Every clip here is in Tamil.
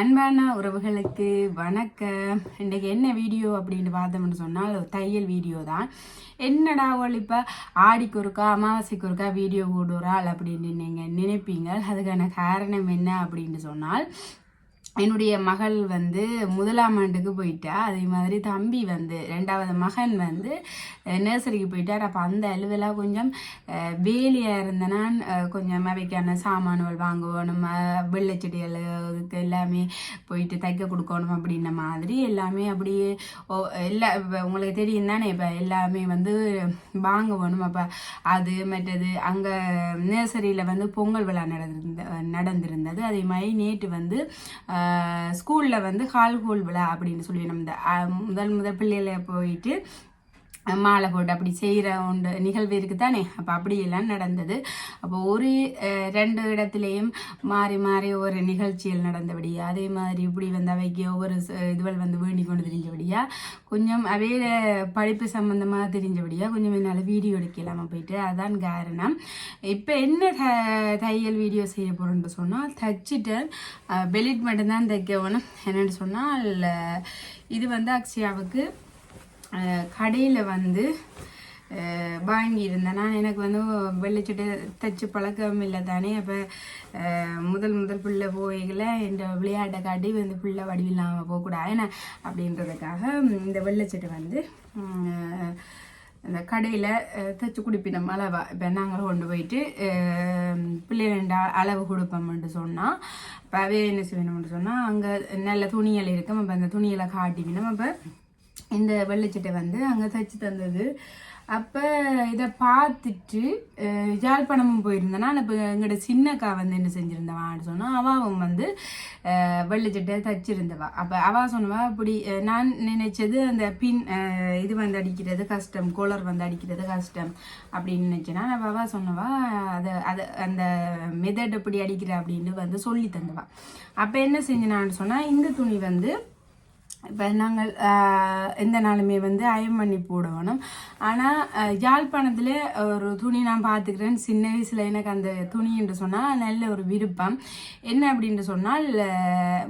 அன்பான உறவுகளுக்கு வணக்கம். இன்றைக்கு என்ன வீடியோ அப்படின்னு பார்த்தோம்னு சொன்னால் ஒரு தையல் வீடியோ தான். என்னடா அவள் இப்போ ஆடிக்கு ஒருக்கா அமாவாசைக்கு ஒருக்கா வீடியோ போடுறாள் அப்படின்னு நீங்கள் நினைப்பீங்க. அதுக்கான காரணம் என்ன அப்படின்னு சொன்னால் என்னுடைய மகள் வந்து முதலாம் ஆண்டுக்கு போயிட்டா. அதே மாதிரி தம்பி வந்து ரெண்டாவது மகன் வந்து நர்சரிக்கு போயிட்டார். அப்போ அந்த அலுவலாக கொஞ்சம் வேலியாக இருந்தேன்னா கொஞ்சம் அவைக்கான சாமான்கள் வாங்கணும் வெள்ளைச்செடிகளுக்கு எல்லாமே போயிட்டு தைக்க கொடுக்கணும் அப்படின்ன மாதிரி எல்லாமே அப்படியே ஓ எல்லா இப்போ உங்களுக்கு தெரியும் தானே இப்போ எல்லாமே வந்து வாங்க வேணும் அப்போ அது மற்றது அங்கே நர்சரியில் வந்து பொங்கல் விழா நடந்திருந்த நடந்திருந்தது. அதே மாதிரி நேற்று வந்து ஸ்கூலில் வந்து ஹால் ஹோல் விழா அப்படின்னு சொல்லி நம்ம இந்த, முதல் முதல் பிள்ளையில போயிட்டு மாலை போட்டு அப்படி செய்கிற ஒன்று நிகழ்வு இருக்குது தானே அப்போ அப்படியெல்லாம் நடந்தது. அப்போ ஒரு ரெண்டு இடத்துலையும் மாறி மாறி ஒரு நிகழ்ச்சிகள் நடந்தபடியா அதே மாதிரி இப்படி வந்து அவைக்கு ஒவ்வொரு இதுவள் வந்து வேண்டி கொண்டு தெரிஞ்சபடியா கொஞ்சம் அவே படிப்பு சம்மந்தமாக தெரிஞ்சபடியா கொஞ்சம் என்னால் வீடியோ எடுக்கலாமல் போயிட்டு அதான் காரணம். இப்போ என்ன த- தையல் வீடியோ செய்ய போகிறோன்னு சொன்னால் தச்சுட்டு பெலிட் மட்டும்தான் தைக்கணும் என்னென்னு சொன்னால் இது வந்து அக்ஷயாவுக்கு கடையில் வந்து வாங்கியிருந்தேன். நான் எனக்கு வந்து வெள்ளைச்சட்டை தைச்சு பழக்கம் இல்லை தானே. அப்போ முதல் முதல் பிள்ளை போய்கள இந்த விளையாட்டை காட்டி வந்து பிள்ளை வடிவில்லாமல் போகக்கூடாது என்ன அப்படின்றதுக்காக இந்த வெள்ளைச்சட்டை வந்து இந்த கடையில் தைச்சி குடிப்பினோம் அளவா இப்போ நாங்கள் கொண்டு போயிட்டு பிள்ளைகள அளவு கொடுப்போம்னு சொன்னால் இப்போ அவே என்ன செய்யணும்னு சொன்னால் அங்கே நல்ல துணிகள் இருக்கும். அப்போ அந்த துணிகளை காட்டிக்கணும் அப்போ இந்த வெள்ளைச்சட்டை வந்து அங்கே தச்சு தந்தது. அப்போ இதை பார்த்துட்டு யாழ்ப்பாணமும் போயிருந்தேன்னா இப்போ எங்களோட சின்னக்கா வந்து என்ன செஞ்சுருந்தவான்னு சொன்னால் அவாவும் வந்து அஹ், வெள்ளைச்சட்டை தைச்சிருந்தவா. அப்போ அவா சொன்னவா அப்படி நான் நினைச்சது அந்த பின் இது வந்து அடிக்கிறது கஷ்டம் கோலர் வந்து அடிக்கிறது கஷ்டம் அப்படின்னு நினச்சேன்னா நான் அவா சொன்னவா அதை அதை அந்த மெதட் எப்படி அடிக்கிற அப்படின்னு வந்து சொல்லி தந்தவா. அப்போ என்ன செஞ்சினான்னு சொன்னால் இந்த துணி வந்து இப்போ நாங்கள் எந்த நாளுமே வந்து அயம் பண்ணி போடணும். ஆனால் யாழ்ப்பாணத்தில் ஒரு துணி நான் பார்த்துக்கிறேன். சின்ன வயசில் எனக்கு அந்த துணி என்று சொன்னால் நல்ல ஒரு விருப்பம். என்ன அப்படின்னு சொன்னால்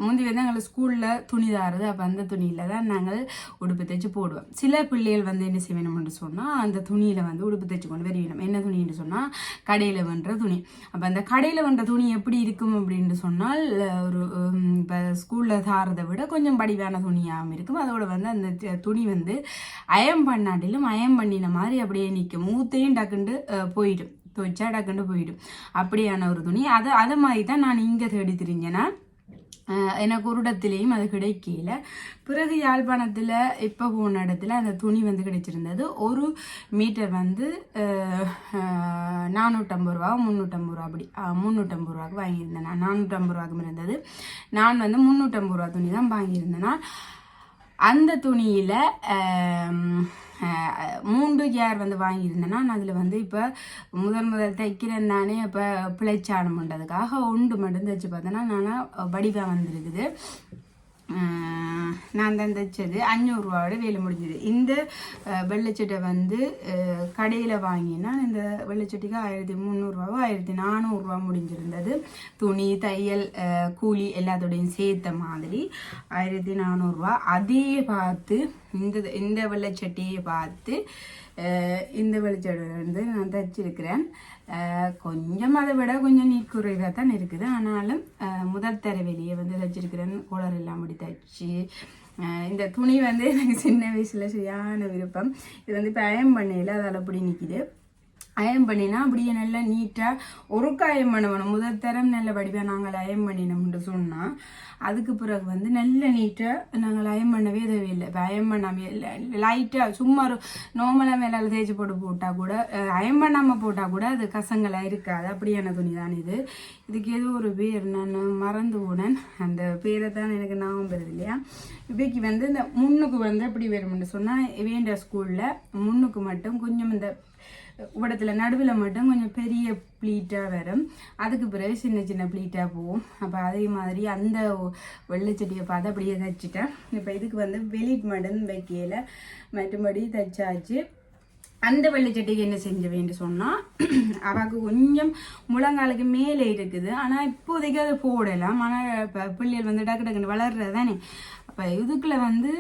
முந்தி வந்து எங்களை ஸ்கூலில் துணி தாருது. அப்போ அந்த துணியில் தான் நாங்கள் உடுப்பு தைச்சு போடுவோம். சில பிள்ளைகள் வந்து என்ன செய்யணும்னு சொன்னால் அந்த துணியில் வந்து உடுப்பு தைச்சு கொண்டு வருவினோம். என்ன துணின்னு சொன்னால் கடையில் வென்ற துணி. அப்போ அந்த கடையில் வென்ற துணி எப்படி இருக்கும் அப்படின்னு சொன்னால் ஒரு இப்போ ஸ்கூலில் தாரதை விட கொஞ்சம் படிவான துணி துணியாகவும் இருக்கும். அதோட வந்து அந்த துணி வந்து அயம் பண்ணாட்டிலும் அயம் பண்ணின மாதிரி அப்படியே நிற்கும் மூத்தையும் டக்குண்டு போயிடும். துவைச்சா டக்குண்டு போயிடும். அப்படியான ஒரு துணி. அது அது மாதிரி தான் நான் இங்கே தேடி திரிஞ்சேன்னா எனக்கு ஒரு இடத்துலையும் அது கிடைக்கல பிறகு யாழ்ப்பாணத்தில் இப்போ போன இடத்துல அந்த துணி வந்து கிடைச்சிருந்தது. ஒரு மீட்டர் வந்து நானூற்றம்பது ரூபா முந்நூற்றம்பது ரூபா அப்படி முந்நூற்றம்பது ரூபாக்கு வாங்கியிருந்தேன் நான். நானூற்றம்பது ரூபாக்கும் இருந்தது. நான் வந்து முந்நூற்றம்பது ரூபா துணி தான் வாங்கியிருந்தேன்னா அந்த துணியில் மூன்று ஜேர் வந்து வாங்கியிருந்தேன்னா நான் அதில் வந்து இப்போ முதல் முதல் தைக்கிறேன் தானே இப்போ பிழைச்சானம் பண்ணுறதுக்காக ஒன்று மட்டும் தைச்சு பார்த்தேன்னா நான் வடிவாக வந்துருக்குது. நான் தான் தைச்சது. அஞ்சூறுரூவாவோட வேலை முடிஞ்சது. இந்த வெள்ளைச்சட்டை வந்து கடையில் வாங்கினா இந்த வெள்ளைச்சட்டிக்கு ஆயிரத்தி முந்நூறுரூவாவோ ஆயிரத்தி நானூறுரூவா முடிஞ்சிருந்தது. துணி தையல் கூலி எல்லாத்தோடையும் சேர்த்த மாதிரி ஆயிரத்தி நானூறுரூவா அதே பார்த்து இந்த இந்த வெள்ளைச்சட்டியை பார்த்து இந்த வெள்ளைச்சட்டை வந்து நான் தைச்சிருக்கிறேன். கொஞ்சம் அதை விட கொஞ்சம் நீட் குறைவாக தான் இருக்குது. ஆனாலும் முதல் தர வெளியே வந்து தைச்சிருக்கிறேன் கோளர் எல்லாம் முடி தைச்சி இந்த துணி வந்து எனக்கு சின்ன வயசில் சரியான விருப்பம். இது வந்து இப்போ பண்ணையில் அதில் அப்படி நிற்கிது அயம் பண்ணினா அப்படியே நல்லா நீட்டாக ஒருக்கா அயம் பண்ணணும். முதல் தரம் நல்ல வடிவாக நாங்கள் அயம் பண்ணினோம்னு சொன்னால் அதுக்கு பிறகு வந்து நல்ல நீட்டாக நாங்கள் அயம் பண்ணவே தேவையில்லை. இப்போ அயம் பண்ணாமே லைட்டாக சும்மா ஒரு நார்மலாக மேலே தேய்ச்சி போட்டு போட்டால் கூட அயம் பண்ணாமல் போட்டால் கூட அது கசங்களாக இருக்காது. அப்படியான துணி தான் இது. இதுக்கு ஏதோ ஒரு பேர் நான் மறந்து போனேன். அந்த பேரை தான் எனக்கு ஞாபகம் வருது இல்லையா? இவைக்கு வந்து இந்த முன்னுக்கு வந்து எப்படி வேணும்னு சொன்னால் வேண்ட ஸ்கூலில் முன்னுக்கு மட்டும் கொஞ்சம் இந்த உடத்துல நடுவில் மட்டும் கொஞ்சம் பெரிய ப்ளீட்டாக வரும். அதுக்கு பிறகு சின்ன சின்ன ப்ளீட்டாக போகும். அப்போ அதே மாதிரி அந்த வெள்ளைச்செடியை பார்த்து அப்படியே தைச்சிட்டேன். இப்போ இதுக்கு வந்து வெளிட் மட்டும் வைக்கையில் மற்றபடி தைச்சாச்சு. அந்த வெள்ளிச்சட்டிக்கு என்ன செஞ்ச வேண்டு சொன்னால் அவக்கு கொஞ்சம் முழங்காலுக்கு மேலே இருக்குது. ஆனால் இப்போதைக்கு அதை போடலாம். ஆனால் இப்போ பிள்ளைகள் வந்து டக்கு டக்குன்னு வளர்றது தானே அப்போ இதுக்குள்ள வந்து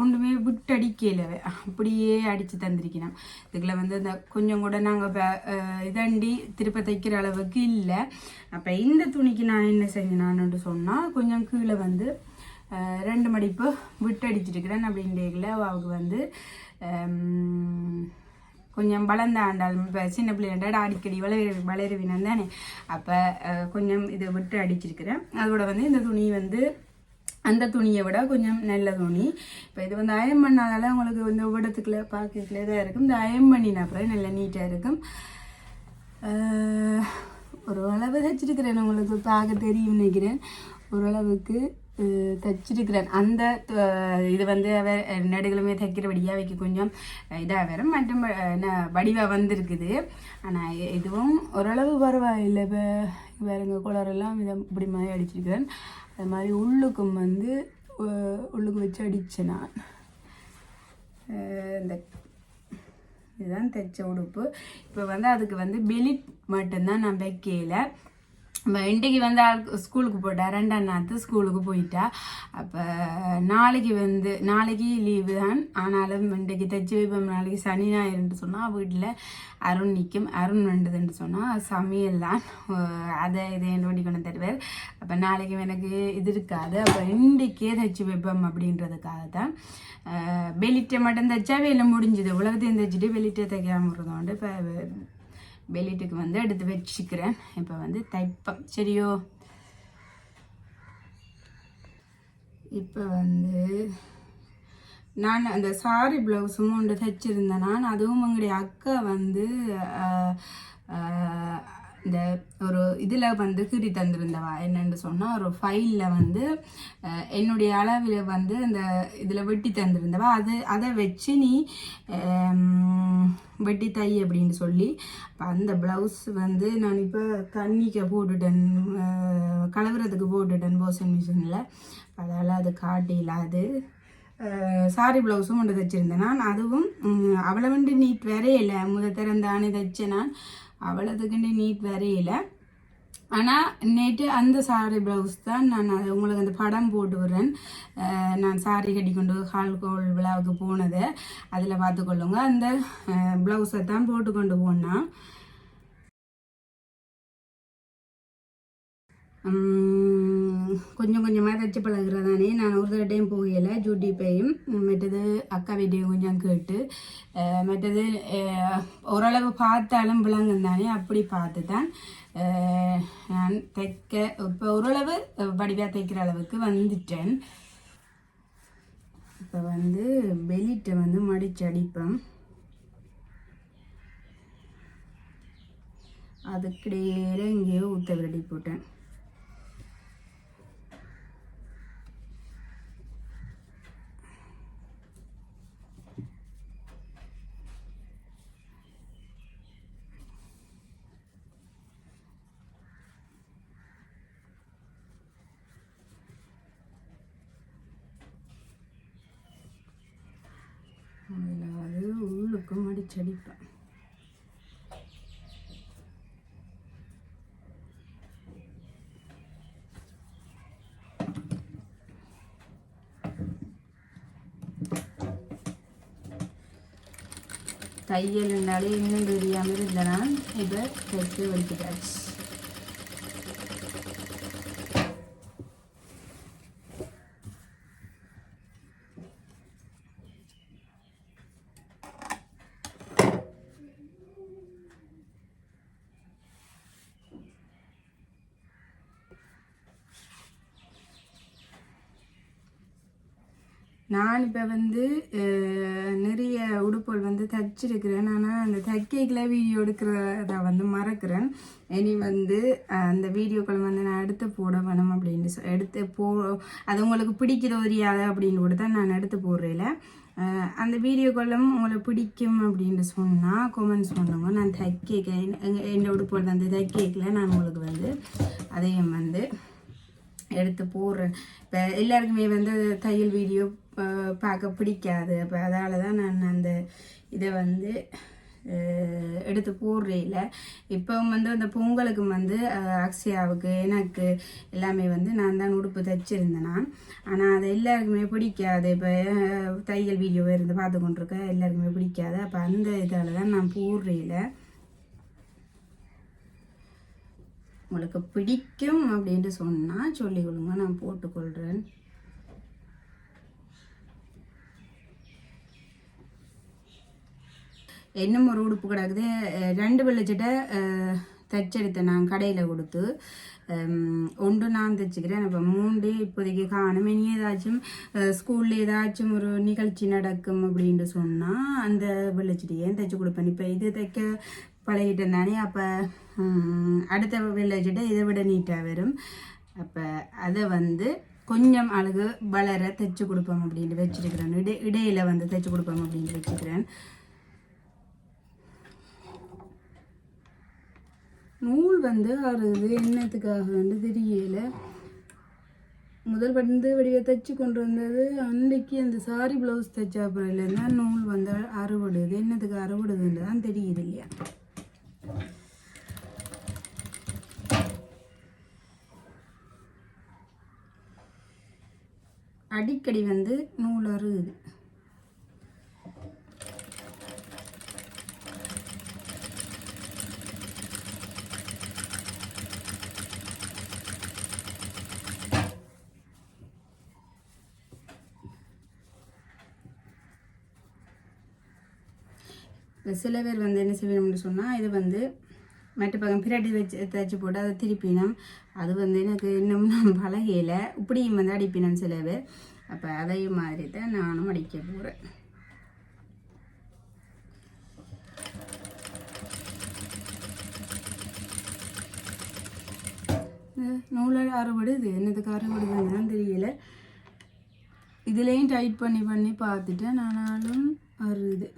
ஒன்றுமே விட்டு அப்படியே அடித்து தந்திருக்கணும். இதுக்குள்ள வந்து இந்த கொஞ்சம் கூட நாங்கள் இதண்டி திருப்ப தைக்கிற அளவுக்கு இல்லை. அப்போ இந்த துணிக்கு நான் என்ன செஞ்சினான்னு சொன்னால் கொஞ்சம் கீழே வந்து ரெண்டு மடிப்பு விட்டடிச்சிருக்கிறேன் அப்படின்றதுல அவளுக்கு வந்து கொஞ்சம் வளர்ந்த ஆண்டாள் இப்போ சின்ன பிள்ளைண்டாட அடிக்கடி வளர வளருவினம் தானே. அப்போ கொஞ்சம் இதை விட்டு அடிச்சிருக்கிறேன். அதோட வந்து இந்த துணி வந்து அந்த துணியை விட கொஞ்சம் நல்ல துணி. இப்போ இது வந்து அயம் பண்ணாதால உங்களுக்கு வந்து விடத்துக்குள்ள பார்க்கல இதாக இருக்கும். இந்த அயம் பண்ணின அப்புறம் நல்ல நீட்டாக இருக்கும். ஓரளவு ஒரு அளவு தைச்சிருக்கிறேன். உங்களுக்கு பார்க்க தெரியும் நினைக்கிறேன். ஓரளவுக்கு தைச்சிருக்கிறேன். அந்த இது வந்து அவர் நடுகளுமே தைக்கிறபடியாக வைக்க கொஞ்சம் இதாக வரும். மற்றும் என்ன வடிவாக வந்திருக்குது. ஆனால் இதுவும் ஓரளவு பரவாயில்லை. இப்போ வேறுங்க குளரெல்லாம் இதை இப்படி மாதிரி அடிச்சிருக்கிறேன். அது மாதிரி உள்ளுக்கும் வந்து உள்ளுக்கு வச்சு அடித்தேன் நான். அஹ், இந்த இதுதான் தைச்ச உடுப்பு. இப்போ வந்து அதுக்கு வந்து பெலிட் மட்டும்தான் நான் வைக்கல. இன்றைக்கு வந்து ஆள் ஸ்கூலுக்கு போயிட்டா ரெண்டாம் நாத்து ஸ்கூலுக்கு போயிட்டா. அப்போ நாளைக்கு வந்து நாளைக்கு லீவு தான். ஆனாலும் இன்றைக்கு தைச்சி வைப்போம். நாளைக்கு சனி ஞாயிறுன்னு சொன்னால் வீட்டில் அருண் நிற்கும் அருண் வேண்டதுன்னு சொன்னால் சமையல் தான். அதை இதை ஓடி கொண்டு தருவார். அப்போ நாளைக்கு எனக்கு இது இருக்காது. அப்போ இன்றைக்கே தைச்சி வைப்போம் அப்படின்றதுக்காக தான். பெலிட்டை மட்டும் தைச்சா வேலை முடிஞ்சுது. உலகத்தையும் தைச்சிட்டு பெலிட்டை தைக்காமல் இருந்தோண்டு இப்போ வெளியீட்டுக்கு வந்து எடுத்து வச்சுக்கிறேன். இப்போ வந்து தைப்பேன் சரியோ? இப்போ வந்து நான் அந்த சாரி ப்ளவுஸும் ஒன்று தைச்சிருந்தேன். நான் அதுவும் எங்களுடைய அக்கா வந்து இந்த ஒரு இதில் வந்து கிரி தந்திருந்தவா? என்னென்னு சொன்னால் ஒரு ஃபைலில் வந்து என்னுடைய அளவில் வந்து அந்த இதில் வெட்டி தந்திருந்தவா? அது அதை வச்சு நீ வெட்டி தை அப்படின்னு சொல்லி அந்த ப்ளவுஸ் வந்து நான் இப்போ தண்ணிக்கு போட்டுட்டேன் கலவுறதுக்கு போட்டுட்டேன் வாஷிங் மிஷினில் அதால் அது காட்டில அது சாரி ப்ளவுஸும் ஒன்று தைச்சிருந்தேன் நான். அதுவும் அவ்வளவுண்டு நீட் வரையில முத திறந்தானே தைச்சேன் நான். அவ்வளோதுக்குண்டு நீட் வரையில ஆனால் நேற்று அந்த சாரி ப்ளவுஸ் தான் நான் அது உங்களுக்கு அந்த படம் போட்டு விடுறேன். நான் சாரி கட்டி கொண்டு ஹால்கோல் விழாவுக்கு போனதை அதில் பார்த்துக்கொள்ளுங்க. அந்த ப்ளவுஸை தான் போட்டு கொண்டு போனால் கொஞ்சம் கொஞ்சமாக தைச்சு பழகிறதானே. நான் ஒரு தடவை டைம் போகல ஜூட்டி பேயும் மற்றது அக்கா வீட்டையும் கொஞ்சம் கேட்டு மற்றது ஓரளவு பார்த்தாலும் விளங்கும் தானே. அப்படி பார்த்து தான் நான் தைக்க இப்போ ஓரளவு வடிவாக தைக்கிற அளவுக்கு வந்துட்டேன். இப்போ வந்து பெலிட்டை வந்து மடிச்சு அடிப்பேன். அதுக்கிடையில எங்கேயோ ஊற்ற விரடி போட்டேன் அதில் அது உள்ளுக்கு அடிச்சடிப்பேன் தையல்னாலே இன்னும் தெரியாமல் இருந்தேனா இப்போ தைச்சு வலிக்கிட்டாச்சு நான் இப்போ வந்து நிறைய உடுப்புகள் வந்து தைச்சிருக்கிறேன். ஆனால் அந்த தைக்கைகளை வீடியோ எடுக்கிறத வந்து மறக்கிறேன். இனி வந்து அந்த வீடியோக்கள் வந்து நான் எடுத்து போட வேணும் அப்படின்னு சொ- எடுத்து போ அது உங்களுக்கு பிடிக்குதோ தெரியாது அப்படின்னு கூட தான் நான் எடுத்து போடுறேன் அந்த வீடியோக்களும் உங்களுக்கு பிடிக்கும் அப்படின்னு சொன்னால் கமெண்ட்ஸ் பண்ணுங்க. நான் தைக்க என் உடுப்பு வந்து தைக்கல நான் உங்களுக்கு வந்து அதையும் வந்து எடுத்து போடுறேன். இப்போ எல்லாருக்குமே வந்து தையல் வீடியோ பார்க்க பிடிக்காது. அப்போ அதால் தான் நான் அந்த இதை வந்து எடுத்து போடுறையில் இப்போ வந்து அந்த பொங்கலுக்கு வந்து அக்ஷயாவுக்கு எனக்கு எல்லாமே வந்து நான் தான் உடுப்பு தைச்சிருந்தேன்னா ஆனால் அது எல்லாருக்குமே பிடிக்காது. இப்போ தையல் வீடியோ இருந்து பார்த்து கொண்டிருக்க எல்லாருக்குமே பிடிக்காது. அப்போ அந்த இதால் தான் நான் போடுறையில் உங்களுக்கு பிடிக்கும் அப்படின்ட்டு சொன்னால் சொல்லிக் கொடுங்க நான் போட்டுக்கொள்கிறேன் இன்னும் ஒரு உடுப்பு கிடக்குது. ரெண்டு வெள்ளச்சட்டை தைச்செடுத்தேன் நான் கடையில் கொடுத்து. ஒன்று நான் தைச்சிக்கிறேன். இப்போ மூண்டு இப்போதைக்கு காணும். இனி ஏதாச்சும் ஸ்கூலில் ஏதாச்சும் ஒரு நிகழ்ச்சி நடக்கும் அப்படின்ட்டு சொன்னால் அந்த வெள்ளச்சட்டியை தைச்சி கொடுப்பேன்? இப்போ இது தைக்க பழகிட்டேன் தானே அப்போ அடுத்த வில்லேஜிட்ட இதை விட நீட்டாக வரும். அப்போ அதை வந்து கொஞ்சம் அழகு வளர தைச்சு கொடுப்போம் அப்படின்ட்டு வச்சிருக்கிறேன். இடை இடையில் வந்து தைச்சு கொடுப்போம் அப்படின்ட்டு வச்சுக்கிறேன் நூல் வந்து அறுது என்னத்துக்காக வந்து தெரியல. முதல் வந்து வடிவ தைச்சு கொண்டு வந்தது அன்னைக்கு அந்த சாரி ப்ளவுஸ் தைச்ச அப்புறம் இல்லைன்னா நூல் வந்து அறுவடுது. என்னத்துக்கு அறுவடுதுன்னு தான் தெரியுது இல்லையா? அடிக்கடி வந்து நூலறு. சில பேர் வந்து என்ன செய்யணும்னு சொன்னால் இது வந்து மற்ற பக்கம் பிரட்டி வச்சு தைச்சி போட்டு அதை திருப்பினம். அது வந்து எனக்கு இன்னும் நான் பழகையில் இப்படியும் வந்து அடிப்பினம் சில பேர். அப்போ அதே மாதிரி தான் நானும் அடிக்க போகிறேன் நூலர் அறுபடுது என்னதுக்கு அறுபடுதுன்னு தெரியல. இதுலேயும் டைட் பண்ணி பண்ணி பார்த்துட்டேன். ஆனாலும் அறுது.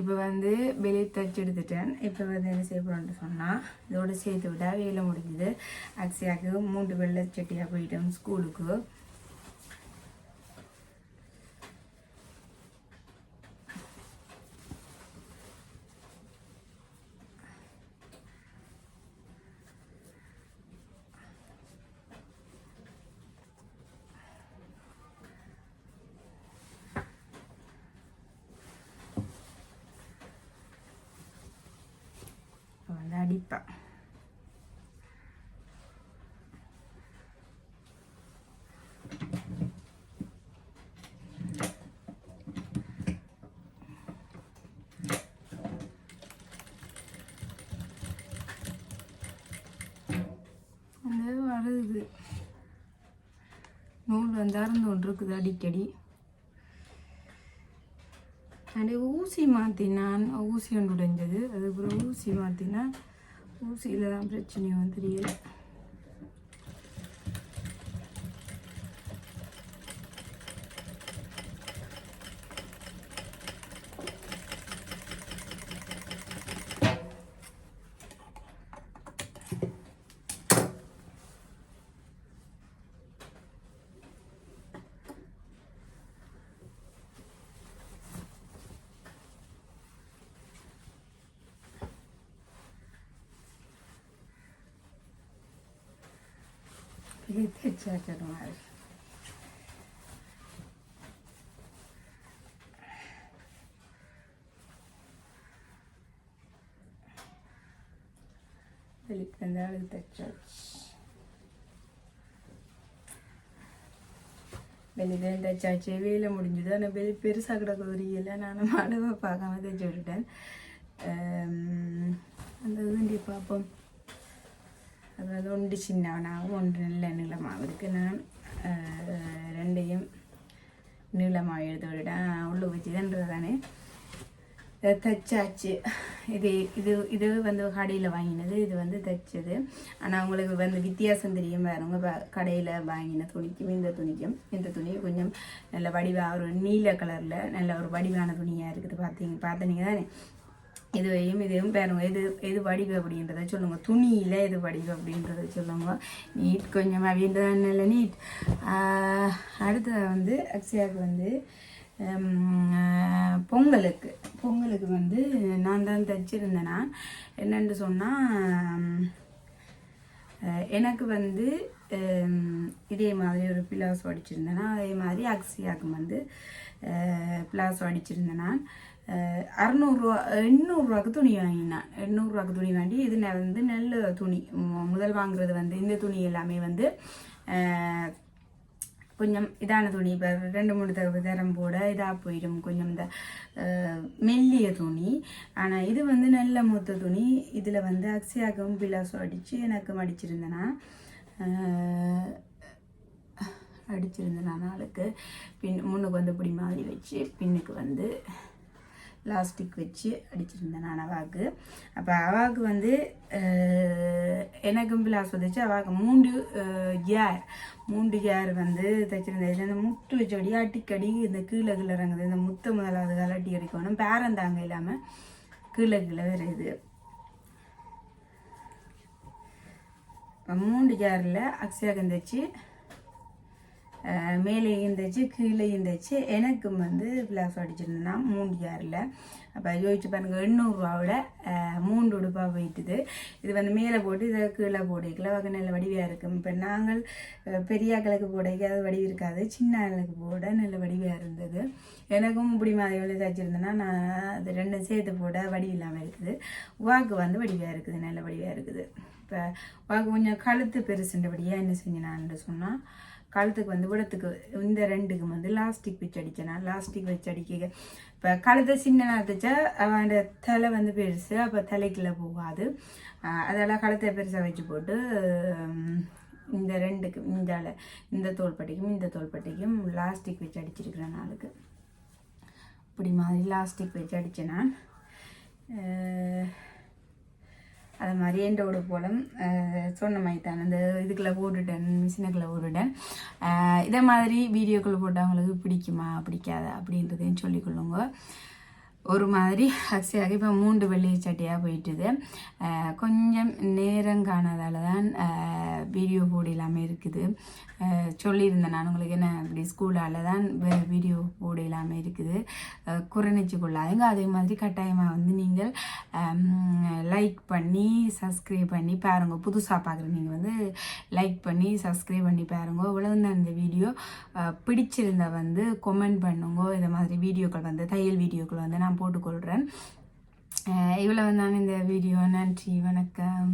இப்போ வந்து வெளியே தைச்சி எடுத்துட்டேன். இப்போ வந்து என்ன செய்ய போகிறோம்னு சொன்னால் இதோட சேர்த்து விட்டா வேலை முடிஞ்சுது. அக்ஸியாவுக்கு மூன்று வெள்ளை சட்டியாக போயிட்டோம் ஸ்கூலுக்கு இப்போ வருது நூல் வந்தார்ந்து ஒன்று இருக்குது அடிக்கடி. அப்படியே ஊசி மாற்றினான் ஊசி ஒன்று உடைஞ்சது. அதுக்கப்புறம் ஊசி மாற்றினா ஊசியில் தான் பிரச்சனையும் தெரியல இது தைச்சாக்கிற மாதிரி வெளிக்கு வந்து அழுது தைச்சாச்சு வெளியில் தைச்சாச்சு வேலை முடிஞ்சுது. ஆனால் வெளி பெருசாக கிடக்க உரியல நானும் அளவை பார்க்காம தைச்சு விட்டுட்டேன். அந்த இதுண்டி பார்ப்போம். அதாவது ஒன்று சின்னவனாகவும் ஒன்று நல்ல நீளமாகவும் இருக்குது நான் ரெண்டையும் நீளமாக எழுத விடேன் உள்ள வச்சுதுன்றது தானே தைச்சாச்சு இது இது இது வந்து கடையில் வாங்கினது இது வந்து தைச்சது ஆனால் உங்களுக்கு வந்து வித்தியாசம் தெரியும் வேறவங்க கடையில் வாங்கின துணிக்கும் இந்த துணிக்கும் இந்த துணி கொஞ்சம் நல்ல வடிவாக ஒரு நீல கலரில் நல்ல ஒரு வடிவான துணியாக இருக்குது பார்த்தீங்க பார்த்தீங்க தானே இதுவையும் இதையும் பாருங்க. எது எது வடிவு அப்படின்றத சொல்லுங்க. துணியில் எது வடிவு அப்படின்றத சொல்லுங்க. நீட் கொஞ்சம் அப்படின்றதான் நல்ல நீட். அடுத்தது வந்து அக்ஷயாவுக்கு வந்து பொங்கலுக்கு. பொங்கலுக்கு வந்து நான் தான் தைச்சிருந்தேன் நான். என்னென்னு சொன்னால் எனக்கு வந்து இதே மாதிரி ஒரு பிளாஸ் அடிச்சிருந்தேன்னா அதே மாதிரி அக்ஸியாவுக்கு வந்து பிளாஸ் அடிச்சிருந்தேன் நான். அறநூறுரூவா அறநூறுவா எண்ணூறுரூவாக்கு துணி வாங்கினேன் எண்ணூறுரூவாக்கு துணி வாங்கி இது வந்து நல்ல துணி முதல் வாங்குறது வந்து இந்த துணி எல்லாமே வந்து கொஞ்சம் இதான துணி இப்போ ரெண்டு மூணு தடவை தரம் போட இதாக போயிடும். கொஞ்சம் இந்த மெல்லிய துணி. ஆனால் இது வந்து நல்ல மூத்த துணி. இதில் வந்து அக்ஸியாக்கும் பிலாஸும் அடித்து எனக்கு அடிச்சிருந்தேன்னா அடிச்சிருந்தேன் நாளுக்கு பின் முன்னுக்கு வந்து இப்படி மாதிரி வச்சு பின்னுக்கு வந்து லாஸ்டிக் வச்சு அடிச்சிருந்தேன் நான் அவாக்கு. அப்போ அவாக்கு வந்து அஹ், எனக்கும் பிளாஸ் வந்துச்சு அவாக்கு மூன்று ஜார் மூன்று ஜார் வந்து தைச்சிருந்தேன். இதில் இந்த முத்து வச்சபடி அடிக்கடி இந்த கீழே கீழே இறங்குது. இந்த முத்து முதலாவது கலட்டி அடிக்கணும். பேரந்தாங்க இல்லாமல் கீழே கீழே வருது. மூண்டு மூன்று ஜாரில் அக்ஸியாக தச்சு மேலே இருந்துச்சு கீழே இருந்துச்சு எனக்கு வந்து பிளாஸ் அடிச்சிருந்தேன்னா மூணு ஜாரில் அப்போ யோசிச்சு பாருங்க எண்ணூறுரூவாவில் மூன்று உடுப்பாக போயிட்டுது. இது வந்து மேலே போட்டு இதை கீழே போடைக்கல. வகை நல்ல வடிவாக இருக்கும். இப்போ நாங்கள் பெரியாக்களுக்கு பெரிய போடைக்கு அது வடிவு இருக்காது. சின்ன ஆளுக்கு போட நல்ல வடிவாக இருந்தது. எனக்கும் இப்படி மாதிரி வந்து தைச்சிருந்தேன்னா நான் அது ரெண்டும் சேர்த்து போட வடிவு இல்லாமல் இருக்குது. வாக்கு வந்து வடிவாக இருக்குது நல்ல வடிவாக இருக்குது. இப்போ வாக்கு கொஞ்சம் கழுத்து பெருசுன்றபடியாக என்ன செஞ்சினான்னு சொன்னால் கழுத்துக்கு வந்து விடத்துக்கு இந்த ரெண்டுக்கு வந்து லாஸ்டிக் வச்சு அடிச்சேனா லாஸ்டிக் வச்சு அடிக்க. இப்போ கழுத்தை சின்ன தைச்சா அவன் தலை வந்து பெருசு அப்போ தலைக்குள்ளே போகாது. அதெல்லாம் கழுத்தை பெருசாக வச்சு போட்டு இந்த ரெண்டுக்கு இந்த இந்த தோல்பட்டிக்கும் இந்த தோல்பட்டிக்கும் லாஸ்டிக் வச்சு அடிச்சிருக்கிறேன் நாளுக்கு. இப்படி மாதிரி லாஸ்டிக் வச்சு அடித்தேன் நான் அது மாதிரி எண்டோட போலம் சொன்ன மாதிரி தான். அந்த இதுக்குள்ளே போட்டுட்டேன் மிஷினுக்குள்ளே போட்டுட்டேன். இதே மாதிரி வீடியோக்குள்ளே போட்டு அவங்களுக்கு பிடிக்குமா பிடிக்காதா அப்படின்றதையும் சொல்லிக்கொள்ளுங்க ஒரு மாதிரி அக்ஸியாக இப்போ மூன்று வெள்ளி சட்டியாக போயிட்டுது. கொஞ்சம் நேரம் காணாதால தான் வீடியோ போட இல்லாமல் இருக்குது. சொல்லியிருந்தேன் நான் உங்களுக்கு என்ன இப்படி ஸ்கூலால் தான் வீடியோ போட இல்லாமல் இருக்குது. அஹ் குறைநிச்சு கொள்ளாதுங்க அதே மாதிரி கட்டாயமாக வந்து நீங்கள் லைக் பண்ணி சப்ஸ்கிரைப் பண்ணி பாருங்க. புதுசாக பார்க்குற நீங்கள் வந்து லைக் பண்ணி சப்ஸ்கிரைப் பண்ணி பாருங்க. இவ்வளவு இந்த வீடியோ பிடிச்சிருந்தா வந்து கொமெண்ட் பண்ணுங்க. இந்த மாதிரி வீடியோக்கள் வந்து தையல் வீடியோக்கள் வந்து நான் நான் போட்டுக்கொள்கிறேன் இவ்வளவு தான் இந்த வீடியோ. நன்றி வணக்கம்.